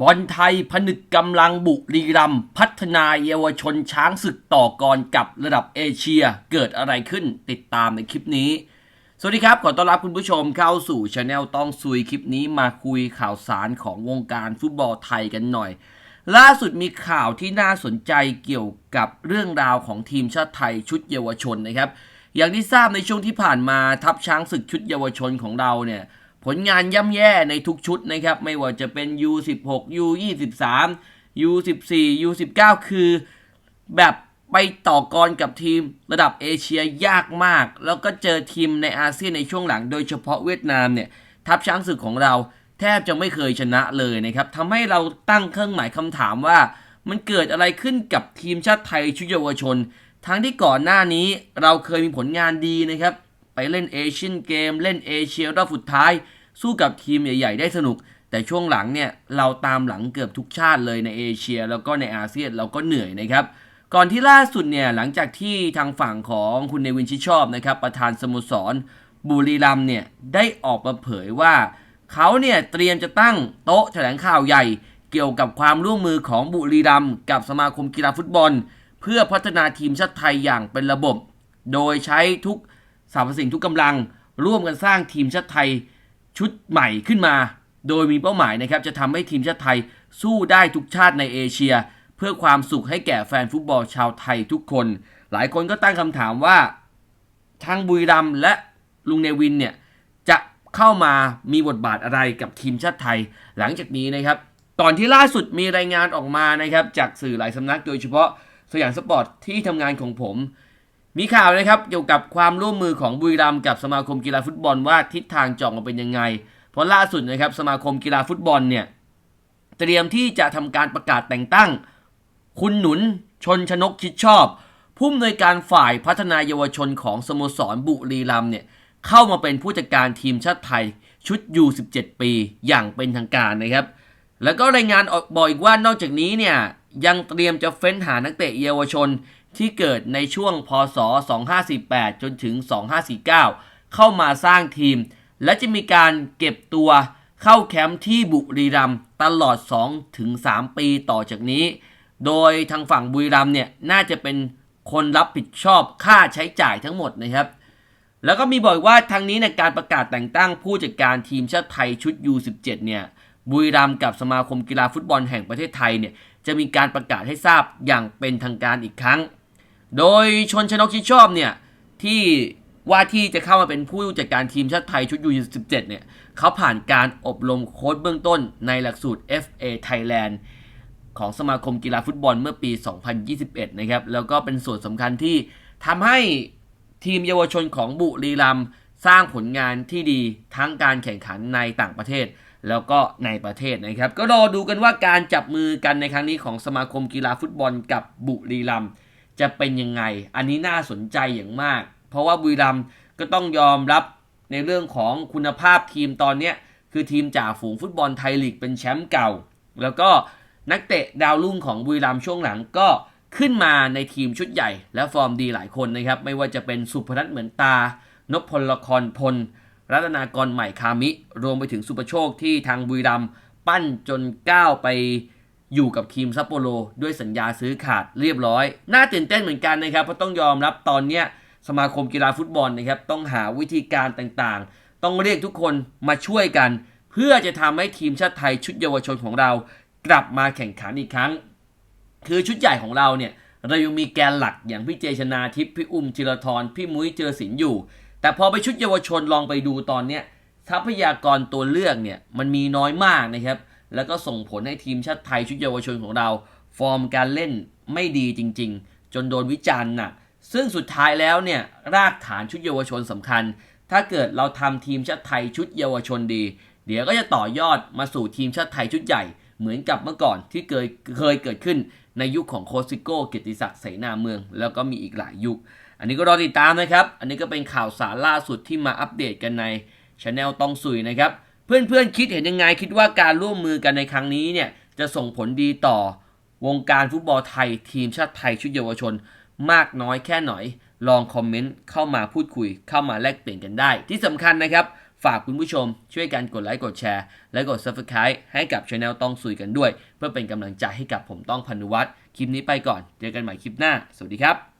บอลไทยผนึกกำลังบุรีรัมย์พัฒนาเยาวชนช้างศึกต่อกรกับระดับเอเชียเกิดอะไรขึ้นติดตามในคลิปนี้ สวัสดีครับ ขอต้อนรับคุณผู้ชมเข้าสู่ช anel ต้องซุยคลิปนี้มาคุยข่าวสารของวงการฟุตบอลไทยกันหน่อย ล่าสุดมีข่าวที่น่าสนใจเกี่ยวกับเรื่องราวของทีมชาติไทยชุดเยาวชนนะครับ อย่างที่ทราบในช่วงที่ผ่านมาทัพช้างศึกชุดเยาวชนของเราเนี่ย ผลงานย่ำแย่ในทุกชุดนะครับ ไม่ว่าจะเป็น U16 U23 U14 U19 คือแบบไปต่อกรกับทีมระดับเอเชียยากมาก แล้วก็เจอทีมในอาเซียนในช่วงหลังโดยเฉพาะเวียดนามเนี่ย ทัพช้างศึกของเราแทบจะไม่เคยชนะเลยนะครับทำให้เราตั้งเครื่องหมายคำถามว่า มันเกิดอะไรขึ้นกับทีมชาติไทยชุดเยาวชน ทั้งที่ก่อนหน้านี้เราเคยมีผลงานดีนะครับ ไปเล่นเอเชียนเกม เล่นเอเชียรอบสุดท้าย สู้กับทีมใหญ่ ๆ ได้สนุก แต่ช่วงหลังเนี่ยเราตามหลังเกือบทุกชาติเลยในเอเชีย แล้วก็ในอาเซียนเราก็เหนื่อยนะครับก่อนที่ล่าสุดเนี่ยหลังจากที่ทางฝั่งของคุณเนวินชิชอบนะครับประธานสโมสร บุรีรัมเนี่ยได้ออกมาเผยว่า เขาเนี่ยเตรียมจะตั้งโต๊ะแถลงข่าวใหญ่ เกี่ยวกับความร่วมมือของบุรีรัมกับสมาคมกีฬาฟุตบอล เพื่อพัฒนาทีมชาติไทยอย่างเป็นระบบ โดยใช้ทุกสรรพสิ่งทุกกำลัง ร่วมกันสร้างทีมชาติไทย ชุดใหม่ขึ้นมา โดยมีเป้าหมายนะครับจะทำให้ทีมชาติไทยสู้ได้ทุกชาติในเอเชีย เพื่อความสุขให้แก่แฟนฟุตบอลชาวไทยทุกคน หลายคนก็ตั้งคำถามว่าทางบุรีรัมย์และลุงเนวินเนี่ยจะเข้ามามีบทบาทอะไรกับทีมชาติไทย หลังจากนี้นะครับก่อนที่ล่าสุดมีรายงานออกมานะครับจากสื่อหลายสำนักโดยเฉพาะสยามสปอร์ตที่ทำงานของผม มีข่าวนะครับเกี่ยวกับความร่วมมือของบุรีรัมย์กับสมาคมกีฬาฟุตบอลว่าทิศทางจออกมาเป็นยังไง เพราะล่าสุดนะครับสมาคมกีฬาฟุตบอลเนี่ยเตรียมที่จะทำการประกาศแต่งตั้ง คุณหนุนชนชนกชิดชอบ ผู้อำนวยการฝ่ายพัฒนาเยาวชนของสโมสรบุรีรัมย์เนี่ยเข้ามาเป็นผู้จัดการทีมชาติไทยชุด U17 ปีอย่างเป็นทางการนะครับ แล้วก็รายงานออกบอกอีกว่านอกจากนี้เนี่ยยังเตรียมจะเฟ้นหานักเตะเยาวชน ที่เกิดในช่วงพศ 2548 จนถึง 2549 เข้ามาสร้างทีม และจะมีการเก็บตัวเข้าแคมป์ที่บุรีรัมย์ตลอด 2-3 ปีต่อจากนี้ โดยทางฝั่งบุรีรัมย์เนี่ยน่าจะเป็นคนรับผิดชอบค่าใช้จ่ายทั้งหมดนะครับ แล้วก็มีบอกว่าทางนี้ในการประกาศแต่งตั้งผู้จัดการทีมชาติไทยชุด U17 เนี่ยบุรีรัมย์กับสมาคมกีฬาฟุตบอลแห่งประเทศไทยเนี่ยจะมีการประกาศให้ทราบอย่างเป็นทางการอีกครั้ง โดยชนชนกชิดชอบเนี่ยที่ว่าที่จะเข้ามาเป็นผู้จัดการทีมชาติไทยชุด U17 เนี่ยเขาผ่านการอบรมโค้ชเบื้องต้นในหลักสูตร FA Thailand ของสมาคมกีฬาฟุตบอลเมื่อปี 2021 นะครับ แล้วก็เป็นส่วนสำคัญที่ทำให้ทีมเยาวชนของบุรีรัมย์สร้างผลงานที่ดีทั้งการแข่งขันในต่างประเทศ แล้วก็ในประเทศนะครับ ก็รอดูกันว่าการจับมือกันในครั้งนี้ของสมาคมกีฬาฟุตบอลกับบุรีรัมย์ จะเป็นยังไง อันนี้น่าสนใจอย่างมาก เพราะว่าบุรีรัมก็ต้องยอมรับในเรื่องของคุณภาพทีมตอนเนี้ยคือทีมจ่าฝูงฟุตบอลไทยลีกเป็นแชมป์เก่า แล้วก็นักเตะดาวรุ่งของบุรีรัมช่วงหลังก็ขึ้นมาในทีมชุดใหญ่ และฟอร์มดีหลายคนนะครับ ไม่ว่าจะเป็นสุพนัทเหมือนตานพพลละครพล รัตนากรใหม่คามิ รวมไปถึงสุประโชคที่ทางบุรีรัมปั้นจนก้าวไป อยู่กับทีมซัปโปโรด้วยสัญญาซื้อขาดเรียบร้อย น่าตื่นเต้นเหมือนกันนะครับเพราะต้องยอมรับตอนเนี้ยสมาคมกีฬาฟุตบอลนะครับต้องหาวิธีการต่างๆ ต้องเรียกทุกคนมาช่วยกัน เพื่อจะทำให้ทีมชาติไทยชุดเยาวชนของเรา กลับมาแข่งขันอีกครั้ง คือชุดใหญ่ของเราเนี่ยเรายังมีแกนหลักอย่างพี่เจชนาทิพย์พี่อุ้มจิรทรพี่มุ้ยเจอศิลอยู่ แต่พอไปชุดเยาวชนลองไปดูตอนเนี้ยทรัพยากรตัวเลือกเนี่ยมันมีน้อยมากนะครับ แล้วก็ส่งผลให้ทีมชาติไทยชุดเยาวชนของเรา ฟอร์มการเล่นไม่ดีจริง ๆ จนโดนวิจารณ์หนักซึ่งสุดท้ายแล้วเนี่ยรากฐานชุดเยาวชนสำคัญ ถ้าเกิดเราทำทีมชาติไทยชุดเยาวชนดี เดี๋ยวก็จะต่อยอดมาสู่ทีมชาติไทยชุดใหญ่เหมือนกับเมื่อก่อนที่เคยเคยเกิดขึ้นในยุคของโคซิโก้เกียรติศักดิ์เสนาเมือง แล้วก็มีอีกหลายยุค อันนี้ก็รอติดตามนะครับ อันนี้ก็เป็นข่าวสารล่าสุดที่มาอัปเดตกันในช anel ต้องสุยนะครับ เพื่อนๆคิดเห็นยังไงคิดว่าการร่วมมือกันในครั้งนี้เนี่ยจะส่งผลดีต่อวงการฟุตบอลไทยทีมชาติไทยชุดเยาวชน มากน้อยแค่ไหนลองคอมเมนต์เข้ามาพูดคุยเข้ามาแลกเปลี่ยนกันได้ ที่สำคัญนะครับ ฝากคุณผู้ชมช่วยกันกดไลค์กดแชร์ และกด Subscribe ให้กับช anel ต้องซุยกันด้วย เพื่อเป็นกำลังใจให้กับผมต้องพานุวัฒน์คลิปนี้ไปก่อน เจอกันใหม่คลิปหน้า สวัสดีครับ